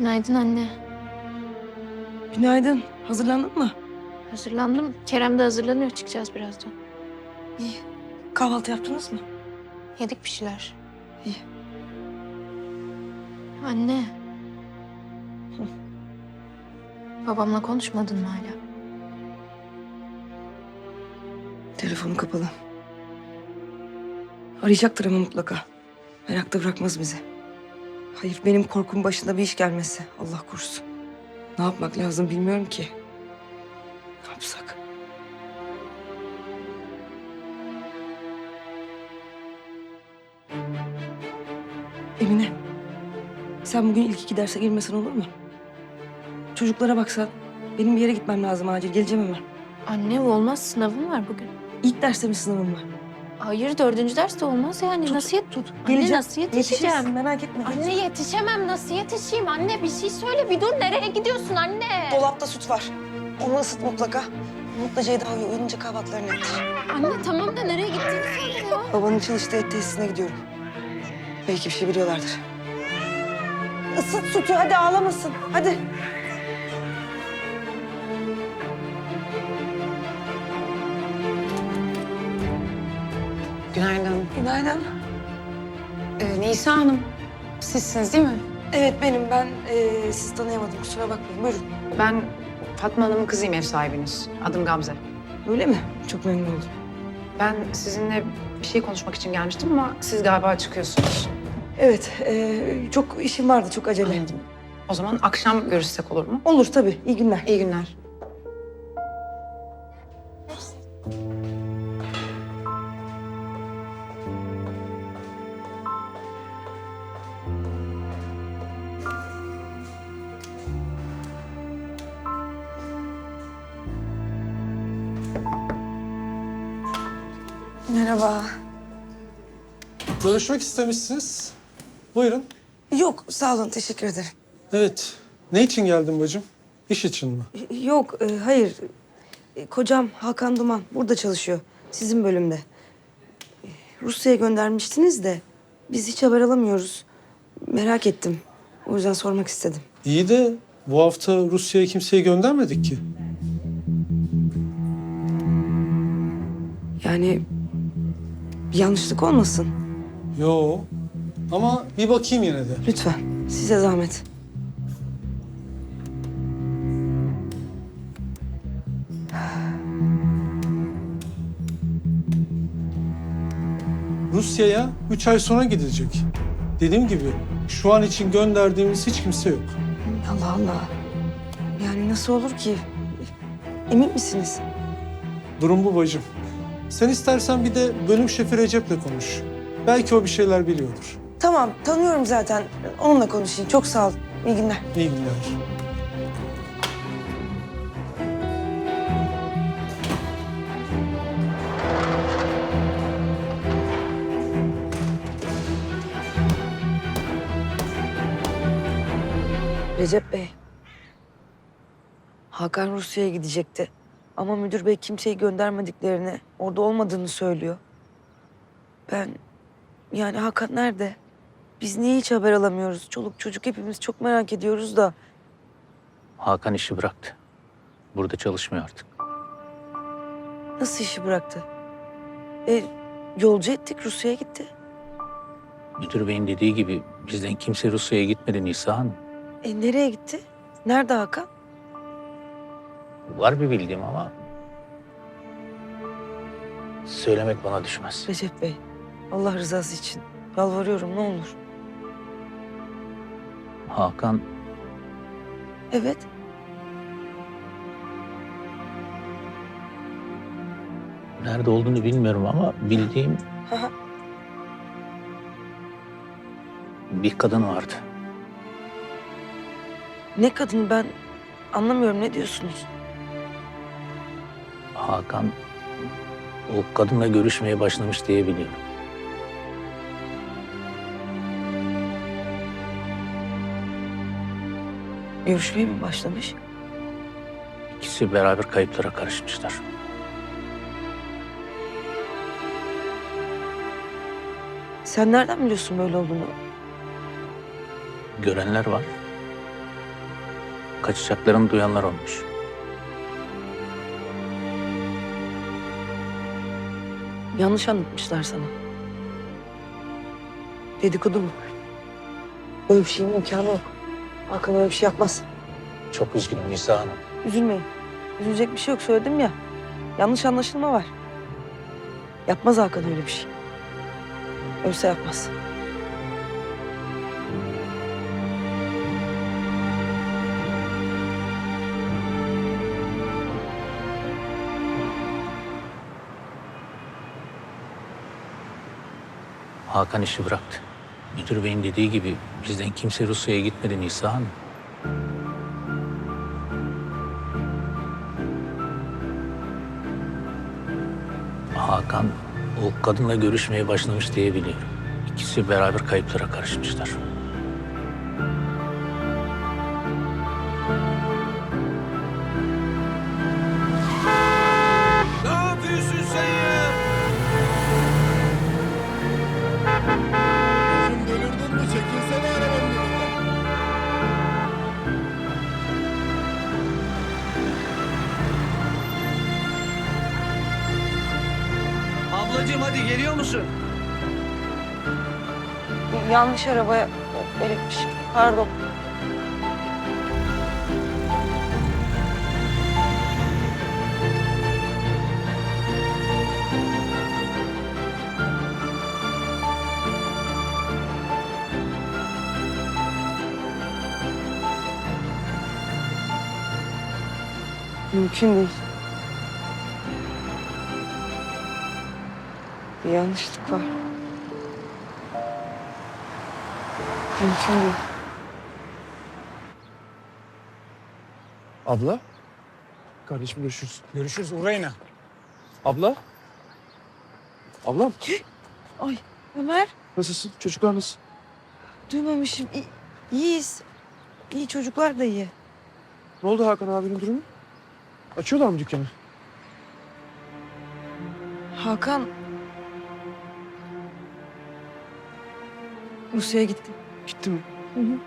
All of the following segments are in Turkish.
Günaydın anne. Günaydın. Hazırlandın mı? Hazırlandım. Kerem de hazırlanıyor. Çıkacağız birazdan. İyi. Kahvaltı yaptınız mı? Yedik bir şeyler. İyi. Anne. Babamla konuşmadın mı hala? Telefonu kapalı. Arayacaktır ama mutlaka. Merakta bırakmaz bizi. Hayır benim korkum başında bir iş gelmesi. Allah korusun. Ne yapmak lazım bilmiyorum ki. Ne yapsak? Emine. Sen bugün ilk iki derse girmesen olur mu? Çocuklara baksan. Benim bir yere gitmem lazım acil. Geleceğim hemen. Anne olmaz. Sınavım var bugün. İlk derste mi sınavım var? Hayır dördüncü derste olmaz yani. Tut, nasıl yet tut? Geleceğim. Anne nasıl yetişeceğim? Yetişirsin, merak etme. Anne yetişemem. Nasıl yetişeyim? Anne bir şey söyle. Bir dur. Nereye gidiyorsun anne? Dolapta süt var. Onu ısıt mutlaka. Umut'la Ceyda uyu- uyanınca kahvaltılarını yaptır. Anne tamam da nereye gittiğini söyle ya. Babanın çalıştığı et tesisine gidiyorum. Belki bir şey biliyorlardır. Isıt sütü hadi ağlamasın. Hadi. Günaydın. Günaydın. Ee, Nisa Hanım, sizsiniz değil mi? Evet benim ben eee sizi tanıyamadım kusura bakmayın. Buyurun. Ben Fatma Hanım'ın kızıyım ev sahibiniz. Adım Gamze. Öyle mi? Çok memnun oldum. Ben sizinle bir şey konuşmak için gelmiştim ama siz galiba çıkıyorsunuz. Evet eee, çok işim vardı çok acele. Anladım. O zaman akşam görüşsek olur mu? Olur tabii. İyi günler. İyi günler. Merhaba. Görüşmek istemişsiniz. Buyurun. Yok sağ olun teşekkür ederim. Evet. Ne için geldin bacım? İş için mi? Yok e, hayır. E, kocam Hakan Duman burada çalışıyor. Sizin bölümde. E, Rusya'ya göndermiştiniz de biz hiç haber alamıyoruz. Merak ettim. O yüzden sormak istedim. İyi de bu hafta Rusya'ya kimseyi göndermedik ki. Yani bir yanlışlık olmasın. Yo. Ama bir bakayım yine de. Lütfen size zahmet. Rusya'ya üç ay sonra gidilecek. Dediğim gibi şu an için gönderdiğimiz hiç kimse yok. Allah Allah. Yani nasıl olur ki? Emin misiniz? Durum bu bacım. Sen istersen bir de bölüm şefi Recep'le konuş. Belki o bir şeyler biliyordur. Tamam tanıyorum zaten. Onunla konuşayım. Çok sağ ol. İyi günler. İyi günler. Recep Bey. Hakan Rusya'ya gidecekti. Ama müdür bey kimseyi göndermediklerini, orada olmadığını söylüyor. Ben, yani Hakan nerede? Biz niye hiç haber alamıyoruz? Çoluk çocuk hepimiz çok merak ediyoruz da. Hakan işi bıraktı. Burada çalışmıyor artık. Nasıl işi bıraktı? E, yolcu ettik, Rusya'ya gitti. Müdür beyin dediği gibi bizden kimse Rusya'ya gitmedi Nisa Hanım. E, nereye gitti? Nerede Hakan? Var bir bildiğim ama... Söylemek bana düşmez. Recep Bey, Allah rızası için. Yalvarıyorum ne olur. Hakan Evet, nerede olduğunu bilmiyorum ama bildiğim bir kadın vardı. ne kadın ben anlamıyorum ne diyorsunuz? Hakan o kadınla görüşmeye başlamış diye biliyorum. Görüşmeye mi başlamış? İkisi beraber kayıplara karışmışlar. Sen nereden biliyorsun böyle olduğunu? Görenler var. kaçacaklarını duyanlar olmuş. Yanlış anlatmışlar sana. Dedikodu mu? Öyle bir şeyin imkanı yok. Hakan öyle bir şey yapmaz. Çok üzgünüm Nisa Hanım. Üzülmeyin. Üzülecek bir şey yok söyledim ya. Yanlış anlaşılma var. Yapmaz Hakan öyle bir şey. Ölse yapmaz. Hakan işi bıraktı. Müdür beyin dediği gibi bizden kimse Rusya'ya gitmedi Nisa Hanım. Hakan o kadınla görüşmeye başlamış diye biliyorum. İkisi beraber kayıplara karışmışlar. Yanlış arabaya belirtmiş. Pardon. Mümkün değil. Bir yanlışlık var. Mümkün değil. Abla. Kardeşim görüşürüz. Görüşürüz Urayna. Abla. Ablam Ay Ömer nasılsın? Çocuklar nasıl? duymamışım. İyi, iyiyiz. İyi çocuklar da iyi. Ne oldu Hakan abinin durumu? Açıyorlar mı dükkanı? Hakan Rusya'ya gitti. Gitti mi? Hı hı.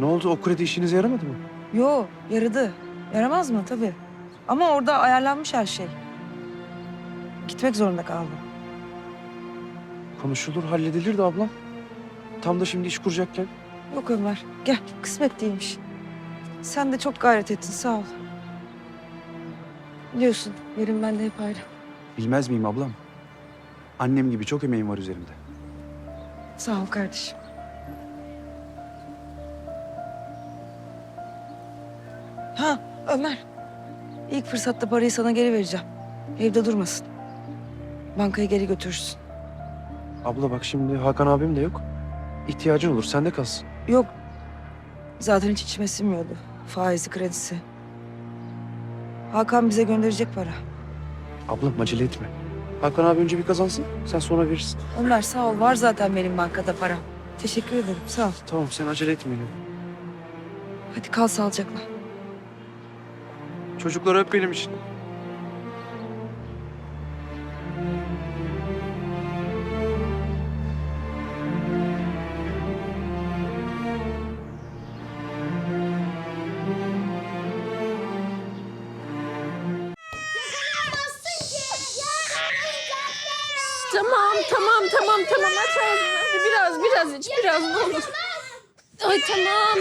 Ne oldu? O kredi işinize yaramadı mı? Yo yaradı. Yaramaz mı? Tabii. Ama orada ayarlanmış her şey. Gitmek zorunda kaldım. Konuşulur, halledilir de ablam. Tam da şimdi iş kuracakken. Yok Ömer. Gel. Kısmet değilmiş. Sen de çok gayret ettin. Sağ ol. Biliyorsun yerim bende hep ayrı. Bilmez miyim ablam? Annem gibi çok emeğim var üzerimde. Sağ ol kardeşim. Ha Ömer. İlk fırsatta parayı sana geri vereceğim. Evde durmasın. Bankaya geri götürürsün. Abla bak şimdi Hakan abim de yok. İhtiyacın olur, sende kalsın. Yok. Zaten hiç içime sinmiyordu. Faizi, kredisi. Hakan bize gönderecek para. Ablam acele etme. Hakan abi önce bir kazansın, sen sonra verirsin. Ömer sağ ol. Var zaten benim bankada para. Teşekkür ederim. Sağ ol. Tamam, sen acele etme yine. Hadi kal sağlıcakla. Çocukları öp benim için. Tamam tamam tamam aç ağzını. Hadi biraz biraz iç biraz ne olur. Ay tamam.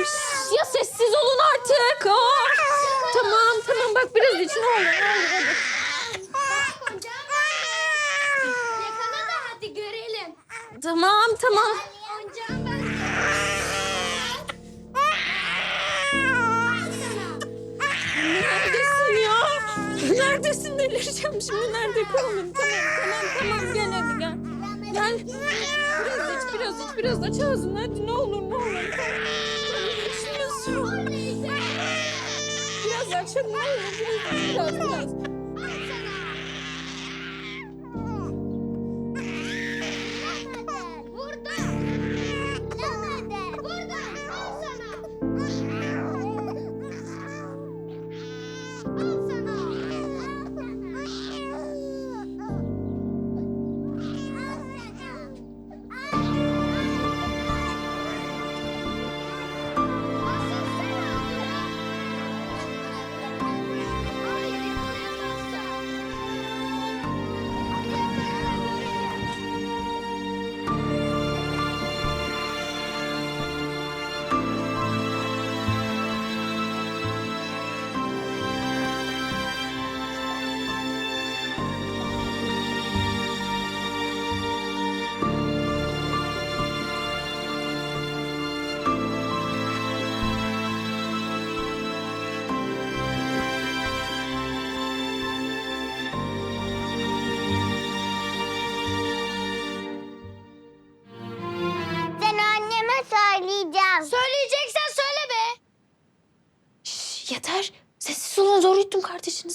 Ya sessiz olun artık. Aa. Tamam tamam bak biraz iç ne olur ne olur hadi. Tamam tamam. Neredesin ya? Neredesin delireceğim şimdi nerede kaldın? Tamam tamam tamam gel hadi gel. Gel. Biraz iç biraz iç biraz aç ağzını hadi ne olur ne olur. Tamam, içmiyorsun. Biraz aç hadi ne olur biraz biraz biraz.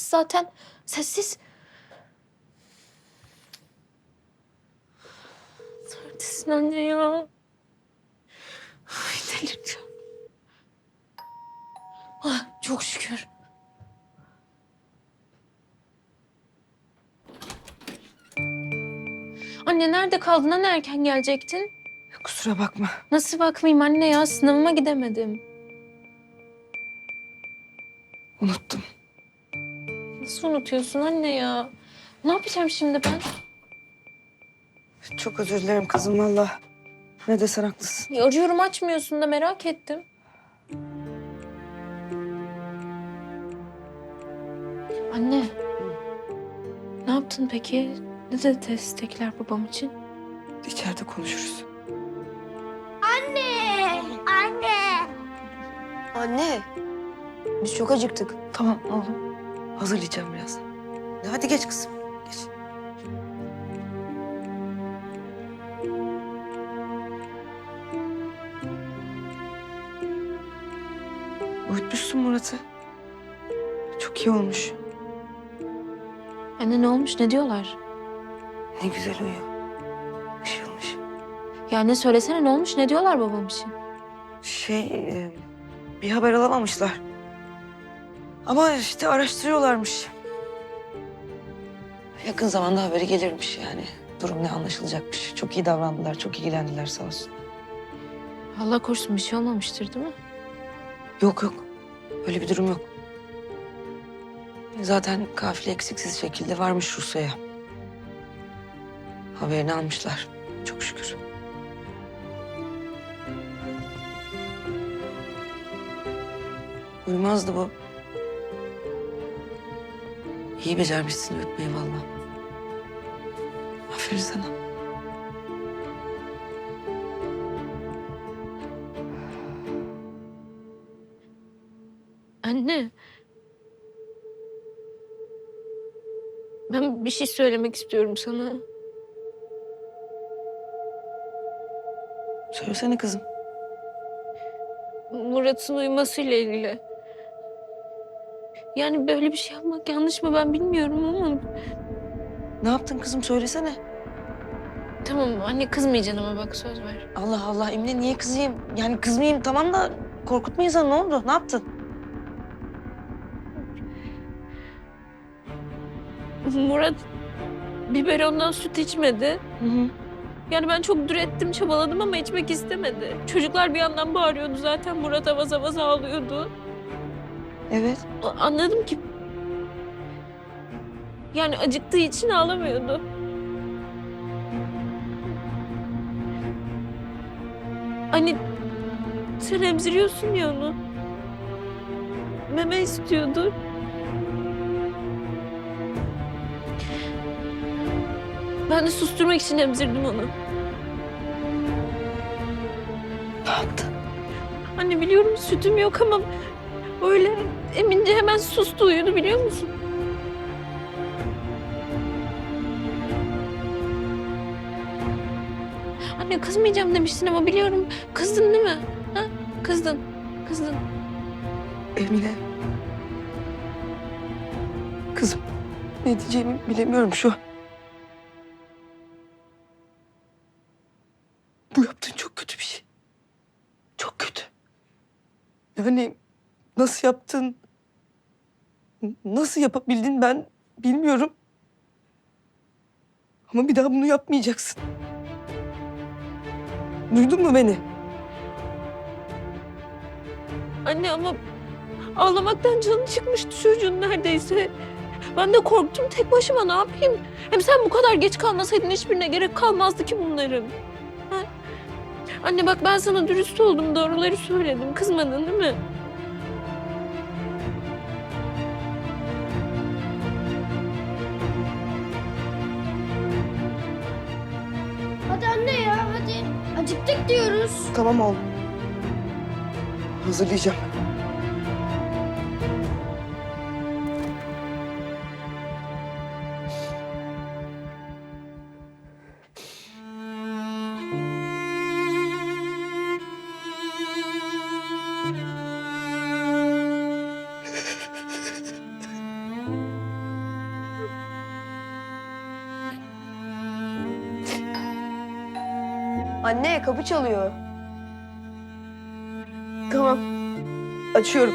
Zaten. Sessiz. Neredesin anne ya? Ay delireceğim. Ah, çok şükür. Anne nerede kaldın? Hani erken gelecektin? Kusura bakma. Nasıl bakmayayım anne ya? Sınavıma gidemedim. Nasıl unutuyorsun anne ya? Ne yapacağım şimdi ben? Çok özür dilerim kızım valla. Ne desen haklısın. Ya arıyorum açmıyorsun da merak ettim. Anne. Ne yaptın peki? Ne dedi destekler babam için? İçeride konuşuruz. Anne! Anne! Anne. Biz çok acıktık. Tamam oğlum. Hazırlayacağım biraz. Hadi geç kızım. Geç. Uyutmuşsun Murat'ı. Çok iyi olmuş. Anne ne olmuş? Ne diyorlar? Ne güzel uyuyor. Işılmış. Ya ne söylesene ne olmuş? Ne diyorlar babam için? Şey, e, bir haber alamamışlar. Ama işte araştırıyorlarmış. Yakın zamanda haberi gelirmiş yani. Durum ne anlaşılacakmış. Çok iyi davrandılar, çok ilgilendiler sağ olsun. Allah korusun bir şey olmamıştır değil mi? Yok yok, öyle bir durum yok. Zaten kafile eksiksiz şekilde varmış Rusya'ya. Haberini almışlar, çok şükür. Uyumazdı bu. İyi becermişsin uyutmayı vallahi. Aferin sana. Anne. Ben bir şey söylemek istiyorum sana. Söylesene kızım. Murat'ın uyumasıyla ilgili. Yani böyle bir şey yapmak yanlış mı ben bilmiyorum ama... Ne yaptın kızım söylesene. Tamam anne kızmayacaksın ama bak söz ver. Allah Allah Emine niye kızayım? Yani kızmayayım tamam da korkutma insanı ne oldu? Ne yaptın? Murat biberondan süt içmedi. Hı hı. Yani ben çok direttim, çabaladım ama içmek istemedi. Çocuklar bir yandan bağırıyordu zaten. Murat avaz avaz ağlıyordu. Evet. Anladım ki... Yani acıktığı için ağlamıyordu. Hani sen emziriyorsun ya onu. Meme istiyordu. Ben de susturmak için emzirdim onu. Ne yaptın? Anne biliyorum sütüm yok ama öyle emince hemen sustu uyudu biliyor musun? Anne kızmayacağım demiştin ama biliyorum. Kızdın değil mi? Ha? Kızdın. Kızdın. Emine. Kızım ne diyeceğimi bilemiyorum şu an. Bu yaptığın çok kötü bir şey. Çok kötü. Yani nasıl yaptın? Nasıl yapabildin ben bilmiyorum. Ama bir daha bunu yapmayacaksın. Duydun mu beni? Anne ama ağlamaktan canı çıkmıştı çocuğun neredeyse. Ben de korktum tek başıma ne yapayım? Hem sen bu kadar geç kalmasaydın hiçbirine gerek kalmazdı ki bunların. Ha? Anne bak ben sana dürüst oldum, doğruları söyledim. Kızmadın değil mi? Diyoruz. Tamam oğlum. Hazırlayacağım. Anne kapı çalıyor. Tamam. Açıyorum.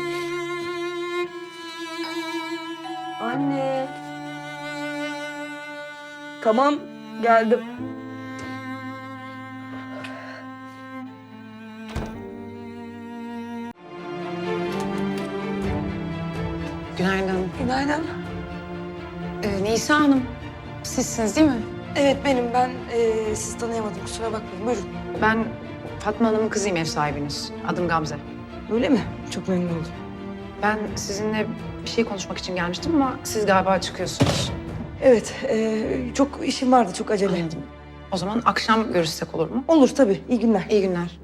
Anne. Tamam geldim. Günaydın. Günaydın. Ee, Nisa Hanım, sizsiniz değil mi? Evet benim ben e, sizi tanıyamadım kusura bakmayın buyurun. Ben Fatma Hanım'ın kızıyım ev sahibiniz. Adım Gamze. Öyle mi? Çok memnun oldum. Ben sizinle bir şey konuşmak için gelmiştim ama siz galiba çıkıyorsunuz. Evet e, çok işim vardı çok acele. Anladım. O zaman akşam görüşsek olur mu? Olur tabii iyi günler. İyi günler.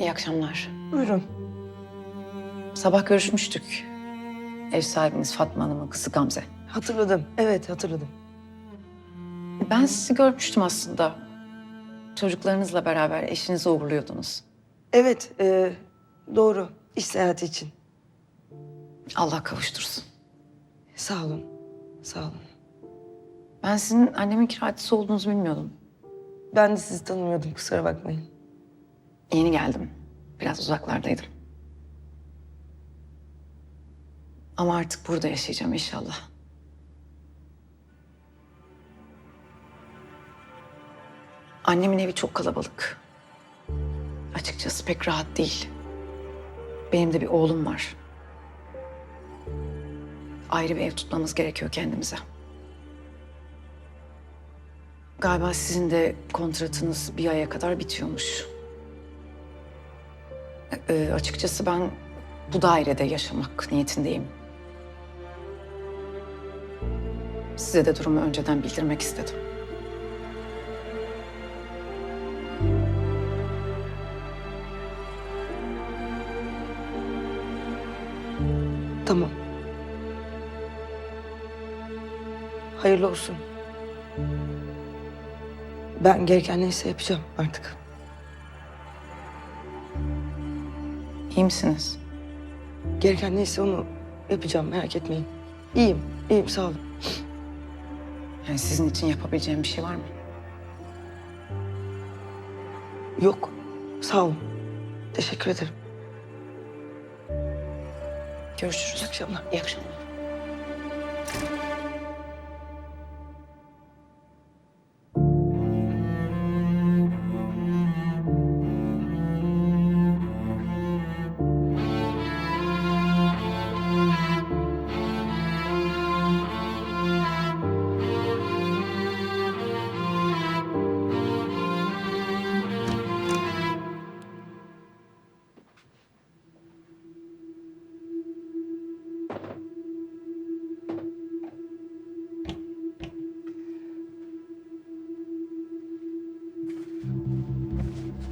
İyi akşamlar. Buyurun. Sabah görüşmüştük. Ev sahibiniz Fatma Hanım'ın kızı Gamze. Hatırladım. Evet hatırladım. Ben sizi görmüştüm aslında. Çocuklarınızla beraber eşinizi uğurluyordunuz. Evet e, doğru iş seyahati için. Allah kavuştursun. Sağ olun. Sağ olun. Ben sizin annemin kiracısı olduğunuzu bilmiyordum. Ben de sizi tanımıyordum kusura bakmayın. Yeni geldim. Biraz uzaklardaydım. Ama artık burada yaşayacağım inşallah. Annemin evi çok kalabalık. Açıkçası pek rahat değil. Benim de bir oğlum var. Ayrı bir ev tutmamız gerekiyor kendimize. Galiba sizin de kontratınız bir aya kadar bitiyormuş. Ee, açıkçası ben bu dairede yaşamak niyetindeyim. Size de durumu önceden bildirmek istedim. Tamam. Hayırlı olsun. Ben gereken neyse yapacağım artık. İyi misiniz? Gereken neyse onu yapacağım merak etmeyin. İyiyim, iyiyim sağ olun. Yani sizin için yapabileceğim bir şey var mı? Yok, sağ olun. Teşekkür ederim. Görüşürüz. İyi akşamlar. İyi akşamlar.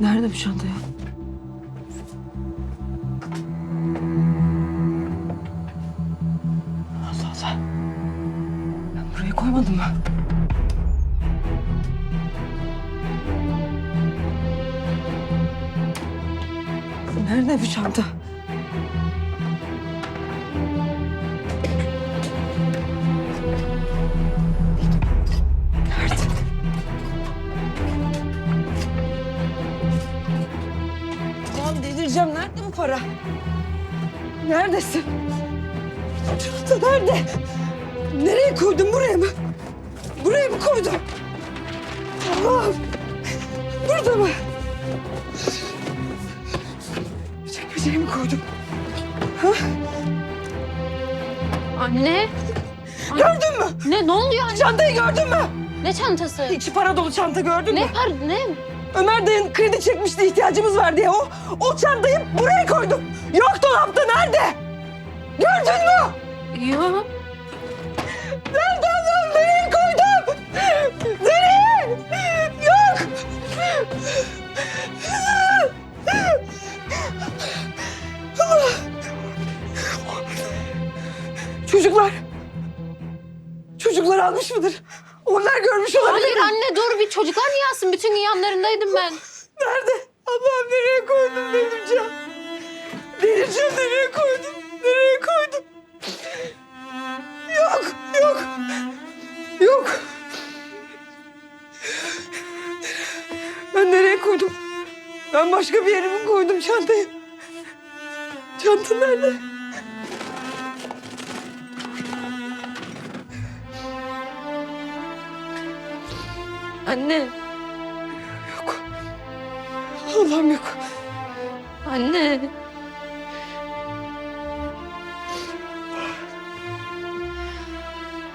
Nerede bu çanta ya? Allah Allah. Ben buraya koymadım mı? Nerede bu çanta? Para? Neredesin? Çanta nerede? Nereye koydun? Buraya mı? Buraya mı koydun? Allah'ım. Burada mı? Çekmeceye mi koydum? Anne. Gördün mü? Ne ne oluyor anne? Çantayı gördün mü? Ne çantası? İçi para dolu çanta gördün mü? Ne par ne? Ömer dayın kredi çekmişti ihtiyacımız var diye. O, o çantayı buraya koydum. Yok dolapta nerede? Gördün mü? Yok. Nerede Allah'ım? Nereye koydum? Nereye? Yok. Allah. Çocuklar. Çocuklar almış mıdır? Onlar görmüş olabilir. Hayır anne dur bir çocuklar rüyasın. Bütün gün yanlarındaydım ben. Nerede? Ablam nereye koydun Delircan? Delircan nereye koydun? Nereye koydun? Yok, yok. Yok. Ben nereye koydum? Ben başka bir yere koydum çantayı? Çanta nerede? Anne, Yok. Allah'ım yok. anne.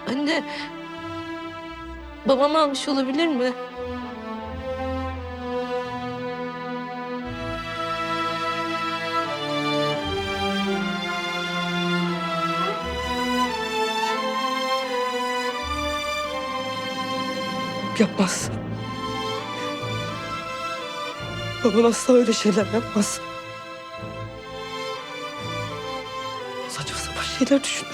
Anne. Babam almış olabilir mi? Yapmaz. Baban asla öyle şeyler yapmaz. Saçma sapan şeyler mı?